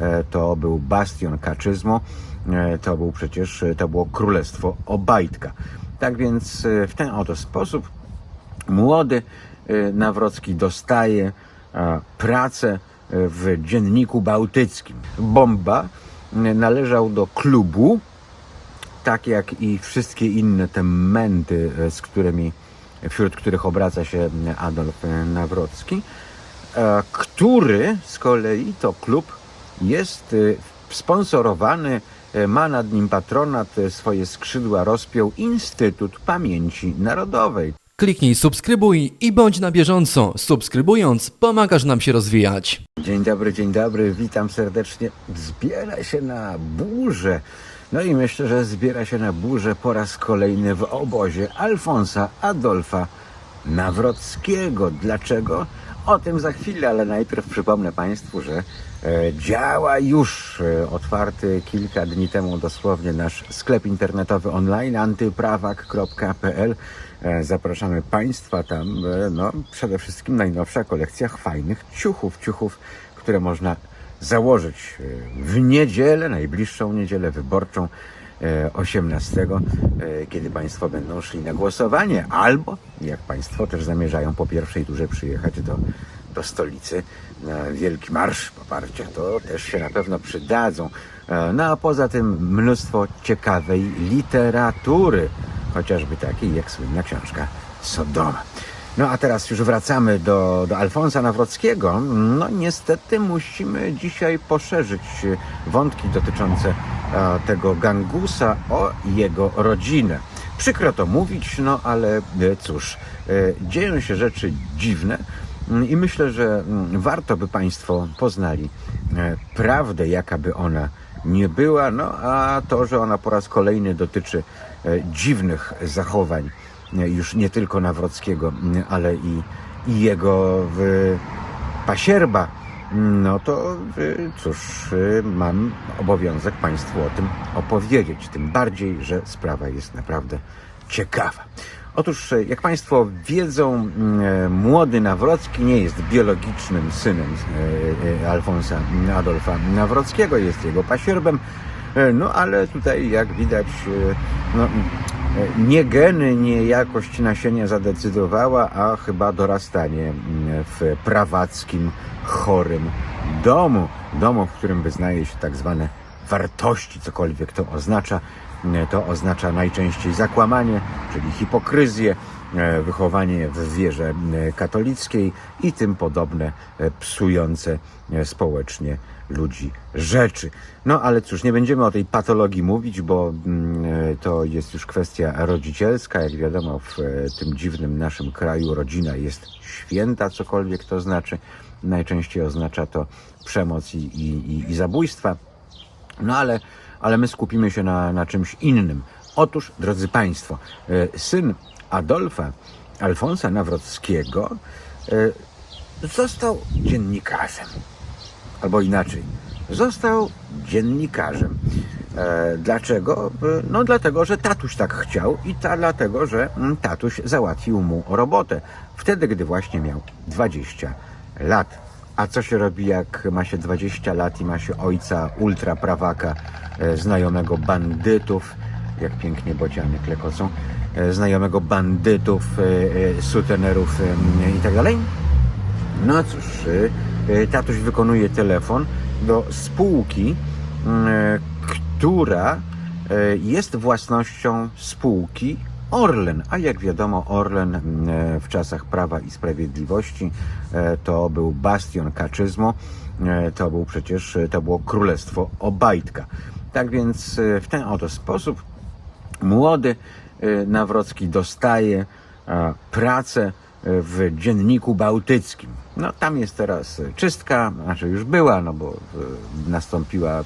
e, to był bastion kaczyzmu, e, to był przecież, e, to było królestwo Obajtka. Tak więc w ten oto sposób młody Nawrocki dostaje pracę w dzienniku bałtyckim. Bomba należał do klubu, tak jak i wszystkie inne te męty, z którymi, wśród których obraca się Adolf Nawrocki, który z kolei to klub jest e, sponsorowany, e, ma nad nim patronat, e, swoje skrzydła rozpiął Instytut Pamięci Narodowej. Kliknij subskrybuj i bądź na bieżąco. Subskrybując pomagasz nam się rozwijać. Dzień dobry, dzień dobry, witam serdecznie. Zbiera się na burzę. No i myślę, że zbiera się na burzę po raz kolejny w obozie Alfonsa Adolfa Nawrockiego. Dlaczego? O tym za chwilę, ale najpierw przypomnę Państwu, że e, działa już e, otwarty kilka dni temu dosłownie nasz sklep internetowy online antyprawak.pl. E, zapraszamy Państwa tam. No, przede wszystkim najnowsza kolekcja fajnych ciuchów, ciuchów, które można założyć w niedzielę, najbliższą niedzielę wyborczą 18, e, kiedy Państwo będą szli na głosowanie, albo jak Państwo też zamierzają po pierwszej turze przyjechać do, do stolicy na Wielki Marsz Poparcia, to też się na pewno przydadzą. E, No a poza tym mnóstwo ciekawej literatury, chociażby takiej jak słynna książka Sodoma. No a teraz już wracamy do, do Alfonsa Nawrockiego. No niestety musimy dzisiaj poszerzyć wątki dotyczące e, tego gangusa o jego rodzinę. Przykro to mówić, no ale e, cóż, e, dzieją się rzeczy dziwne mm, i myślę, że mm, warto by Państwo poznali e, prawdę, jaka by ona nie była, no a to, że ona po raz kolejny dotyczy dziwnych zachowań już nie tylko Nawrockiego, m, ale i, i jego pasierba, no to y, cóż, y, mam obowiązek Państwu o tym opowiedzieć. Tym bardziej, że sprawa jest naprawdę ciekawa. Otóż, y, jak Państwo wiedzą, y, młody Nawrocki nie jest biologicznym synem Alfonsa Adolfa Nawrockiego, jest jego pasierbem. No ale tutaj, jak widać, no, nie geny, nie jakość nasienia zadecydowała, a chyba dorastanie mm, w prawackim, chorym domu. Domu, w którym wyznaje się tak zwane wartości, cokolwiek to oznacza. To oznacza najczęściej zakłamanie, czyli hipokryzję, e, wychowanie w wierze e, katolickiej i tym podobne e, psujące społecznie ludzi rzeczy. No ale cóż, nie będziemy o tej patologii mówić, bo mm, to jest już kwestia rodzicielska. Jak wiadomo, w tym dziwnym naszym kraju rodzina jest święta, cokolwiek to znaczy. Najczęściej oznacza to przemoc i, i, i, zabójstwa. No ale, ale my skupimy się na, na czymś innym. Otóż, drodzy Państwo, e, syn Adolfa Alfonsa Nawrockiego e, został dziennikarzem. Albo inaczej, został dziennikarzem. E, dlaczego? No dlatego, że tatuś tak chciał i ta, dlatego, że mm, tatuś załatwił mu robotę. Wtedy, gdy właśnie miał 20 lat. A co się robi, jak ma się 20 lat i ma się ojca ultraprawaka, e, znajomego bandytów, jak pięknie bociany klekocą, e, znajomego bandytów, e, sutenerów i tak dalej? No cóż, tatuś wykonuje telefon do spółki, która jest własnością spółki Orlen. A jak wiadomo, Orlen y, w czasach Prawa i Sprawiedliwości y, to był bastion kaczyzmu, y, to był przecież, to było królestwo Obajtka. Tak więc w ten oto sposób młody Nawrocki dostaje e, pracę w dzienniku bałtyckim. No tam jest teraz czystka, znaczy już była, no bo nastąpiła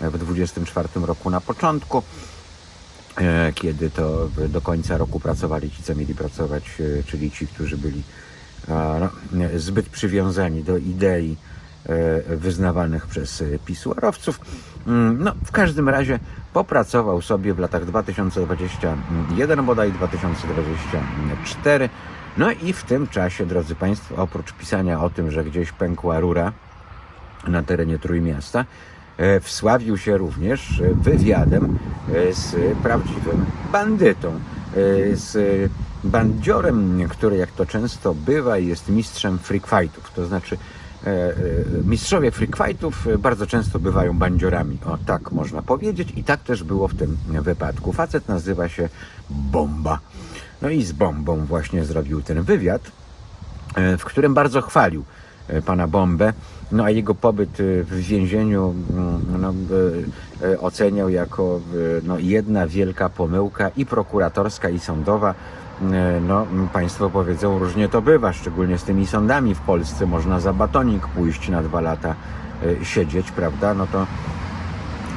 w 24 roku na początku, e, kiedy to do końca roku pracowali ci, co mieli pracować, e, czyli ci, którzy byli e, no, nie, zbyt przywiązani do idei e, wyznawanych przez e, pisuarowców. Mm, No, w każdym razie popracował sobie w latach 2021 bodaj 2024. No i w tym czasie, drodzy Państwo, oprócz pisania o tym, że gdzieś pękła rura, na terenie Trójmiasta. E, Wsławił się również e, wywiadem e, z prawdziwym bandytą, z bandziorem, który jak to często bywa jest mistrzem freak fightów. To znaczy mistrzowie freak fightów bardzo często bywają bandziorami. O tak można powiedzieć i tak też było w tym wypadku. Facet nazywa się Bomba. No i z Bombą właśnie zrobił ten wywiad w którym bardzo chwalił pana Bombę, no a jego pobyt e, w więzieniu mm, no, e, e, oceniał jako e, no, jedna wielka pomyłka i prokuratorska i sądowa. E, No, państwo powiedzą, różnie to bywa, szczególnie z tymi sądami w Polsce. Można za batonik pójść na dwa lata e, siedzieć, prawda? No to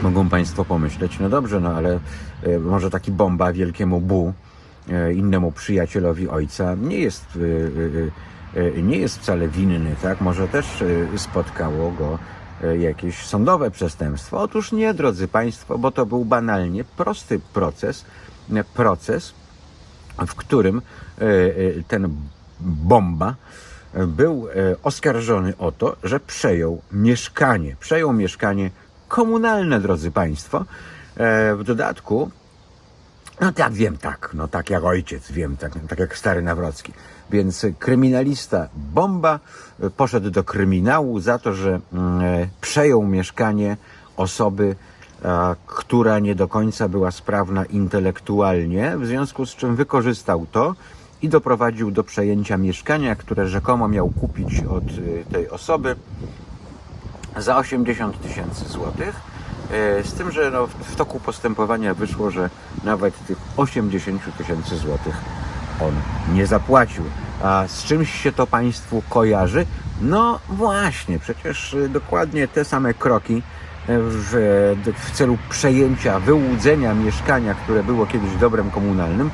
mogą Państwo pomyśleć, no dobrze, no ale e, może taki bomba wielkiemu Bu, e, innemu przyjacielowi ojca, nie jest, e, e, e, nie jest wcale winny, tak? Może też e, spotkało go e, jakieś sądowe przestępstwo. Otóż nie, drodzy Państwo, bo to był banalnie prosty proces, e, proces, w którym e, e, ten bomba e, był e, oskarżony o to, że przejął mieszkanie. Przejął mieszkanie komunalne, drodzy Państwo. E, W dodatku, no tak, wiem, tak, no tak jak ojciec, wiem, tak, tak jak stary Nawrocki. Więc kryminalista Bomba e, poszedł do kryminału za to, że mm, e, przejął mieszkanie osoby, która nie do końca była sprawna intelektualnie, w związku z czym wykorzystał to i doprowadził do przejęcia mieszkania, które rzekomo miał kupić od y, tej osoby za 80 tysięcy złotych. E, Z tym, że no, w toku postępowania wyszło, że nawet tych 80 tysięcy złotych on nie zapłacił. A z czymś się to Państwu kojarzy? No właśnie, przecież y, dokładnie te same kroki y, w, w celu przejęcia, wyłudzenia mieszkania, które było kiedyś dobrem komunalnym,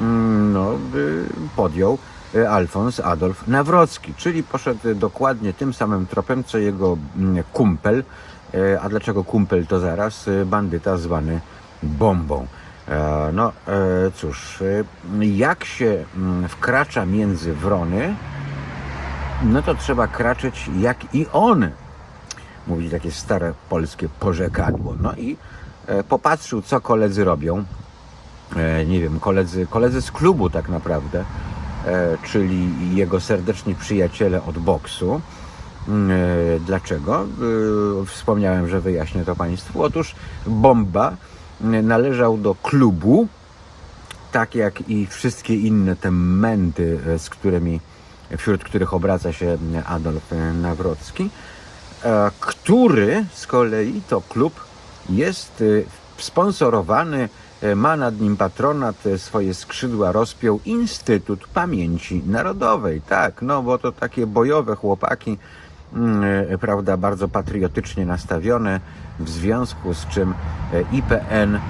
mm, no, y, podjął Alfons Adolf Nawrocki, czyli poszedł dokładnie tym samym tropem, co jego mm, kumpel, a dlaczego kumpel to zaraz bandyta zwany bombą. E, No e, cóż, y, jak się mm, wkracza między wrony, no to trzeba kraczeć jak i on mówi takie stare polskie porzekadło. No i e, popatrzył, co koledzy robią. E, nie wiem, koledzy, koledzy z klubu tak naprawdę, e, czyli jego serdeczni przyjaciele od boksu. Mm, e, Dlaczego? E, Wspomniałem, że wyjaśnię to Państwu. Otóż Bomba należał do klubu, tak jak i wszystkie inne te męty, e, z którymi, wśród których obraca się Adolf e, Nawrocki, e, który z kolei to klub jest e, sponsorowany, e, ma nad nim patronat, e, swoje skrzydła rozpiął Instytut Pamięci Narodowej. Tak, no bo to takie bojowe chłopaki, e, prawda, bardzo patriotycznie nastawione, w związku z czym e, IPN e,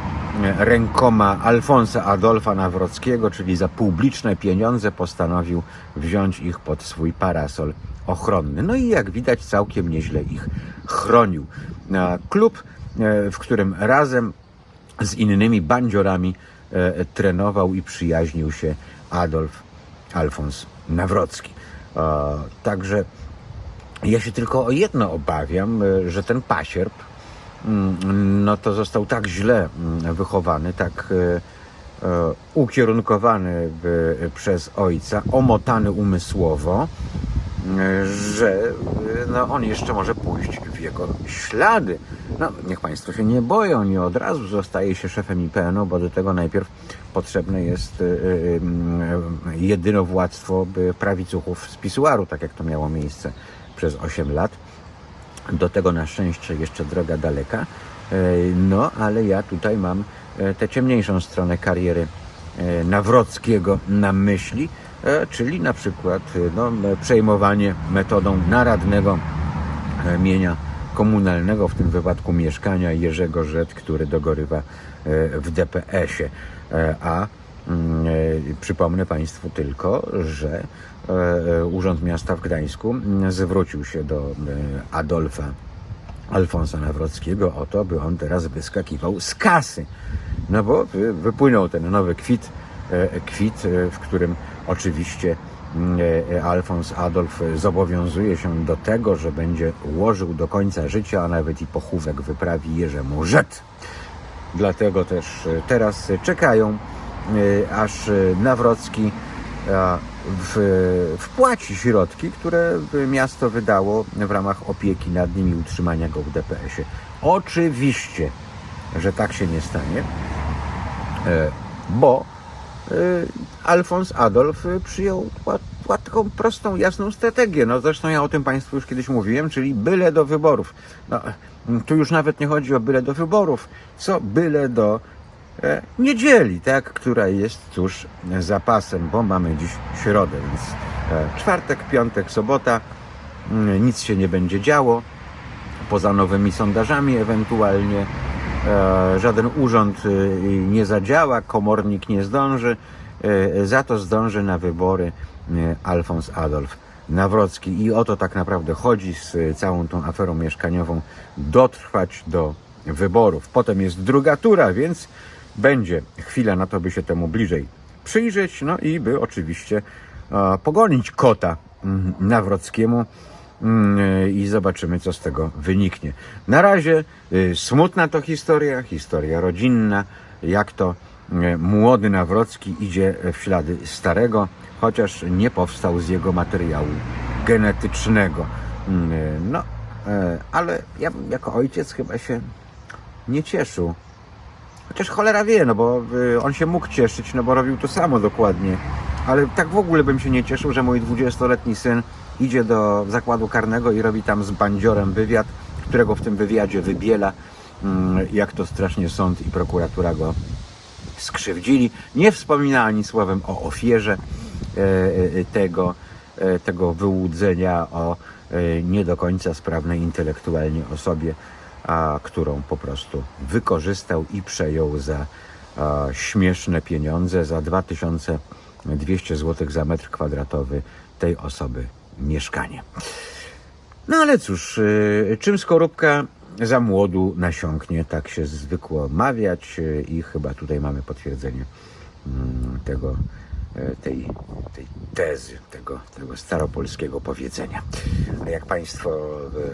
rękoma Alfonsa Adolfa Nawrockiego, czyli za publiczne pieniądze postanowił wziąć ich pod swój parasol ochronny. No i jak widać całkiem nieźle ich chronił. Klub, w którym razem z innymi bandziorami trenował i przyjaźnił się Adolf Alfons Nawrocki. Także ja się tylko o jedno obawiam, e, że ten pasierb, mm, no to został tak źle mm, wychowany, tak e, e, ukierunkowany przez ojca, omotany umysłowo, e, że no, on jeszcze może pójść w jego ślady. No, niech Państwo się nie boją, nie od razu zostaje się szefem IPN-u, bo do tego najpierw potrzebne jest mm, jedynowładztwo prawicuchów z Pisuaru, tak jak to miało miejsce przez 8 lat. Do tego na szczęście jeszcze droga daleka. E, No, ale ja tutaj mam e, tę ciemniejszą stronę kariery e, Nawrockiego na myśli, czyli na przykład no, przejmowanie metodą naradnego mienia komunalnego, w tym wypadku mieszkania Jerzego Rzet, który dogorywa w DPS-ie. A mm, przypomnę Państwu tylko, że Urząd Miasta w Gdańsku mm, zwrócił się do e, Adolfa Alfonsa Nawrockiego o to, by on teraz wyskakiwał z kasy. No bo wy- wypłynął ten nowy kwit, e, kwit, e, w którym oczywiście mm, e, Alfons Adolf zobowiązuje się do tego, że będzie łożył do końca życia, a nawet i pochówek wyprawi Jerzemu Rzet. Dlatego też e, teraz czekają, e, aż e, Nawrocki e, w, wpłaci środki, które miasto wydało w ramach opieki nad nim i utrzymania go w DPS-ie. Oczywiście, że tak się nie stanie, e, bo e, Alfons Adolf e, przyjął taką prostą, jasną strategię. No zresztą ja o tym Państwu już kiedyś mówiłem, czyli byle do wyborów. No, tu już nawet nie chodzi o byle do wyborów, co byle do niedzieli, tak, która jest tuż za pasem, bo mamy dziś środę, więc e, czwartek, piątek, sobota, mm, nic się nie będzie działo, poza nowymi sondażami ewentualnie. E, żaden urząd e, nie zadziała, komornik nie zdąży, e, za to zdąży na wybory e, Alfons Adolf Nawrocki. I o to tak naprawdę chodzi z e, całą tą aferą mieszkaniową, dotrwać do wyborów. Potem jest druga tura, więc będzie chwila na to, by się temu bliżej przyjrzeć, no i by oczywiście e, pogonić kota mm, Nawrockiemu Mm, e, i zobaczymy, co z tego wyniknie. Na razie y, smutna to historia, historia rodzinna, jak to e, młody Nawrocki idzie w ślady starego, chociaż nie powstał z jego materiału genetycznego. Mm, No, ale ja jako ojciec chyba się nie cieszył. Chociaż cholera wie, no bo y, on się mógł cieszyć, no bo robił to samo dokładnie. Ale tak w ogóle bym się nie cieszył, że mój 20-letni syn idzie do zakładu karnego i robi tam z bandziorem wywiad, którego w tym wywiadzie wybiela, mm, jak to strasznie sąd i prokuratura go skrzywdzili. Nie wspomina ani słowem o ofierze e, e, tego, e, tego wyłudzenia, o e, nie do końca sprawnej intelektualnie osobie, a którą po prostu wykorzystał i przejął za a, śmieszne pieniądze, za 2200 zł za metr kwadratowy tej osoby mieszkanie. No ale cóż, y, czym skorupka za młodu nasiąknie, tak się zwykło mawiać y, i chyba tutaj mamy potwierdzenie mm, tego, tej, tej tezy, tego, tego staropolskiego powiedzenia. A jak Państwo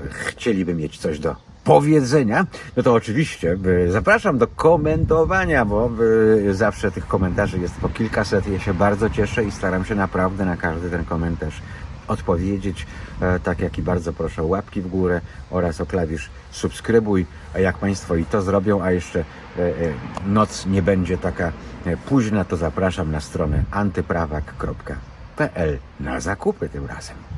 y, chcieliby mieć coś do powiedzenia, no to oczywiście y, zapraszam do komentowania, bo zawsze tych komentarzy jest po kilkaset. Ja się bardzo cieszę i staram się naprawdę na każdy ten komentarz odpowiedzieć, e, tak jak i bardzo proszę o łapki w górę oraz o klawisz subskrybuj, a jak Państwo i to zrobią, a jeszcze e, e, noc nie będzie taka późna, to zapraszam na stronę antyprawak.pl na zakupy tym razem.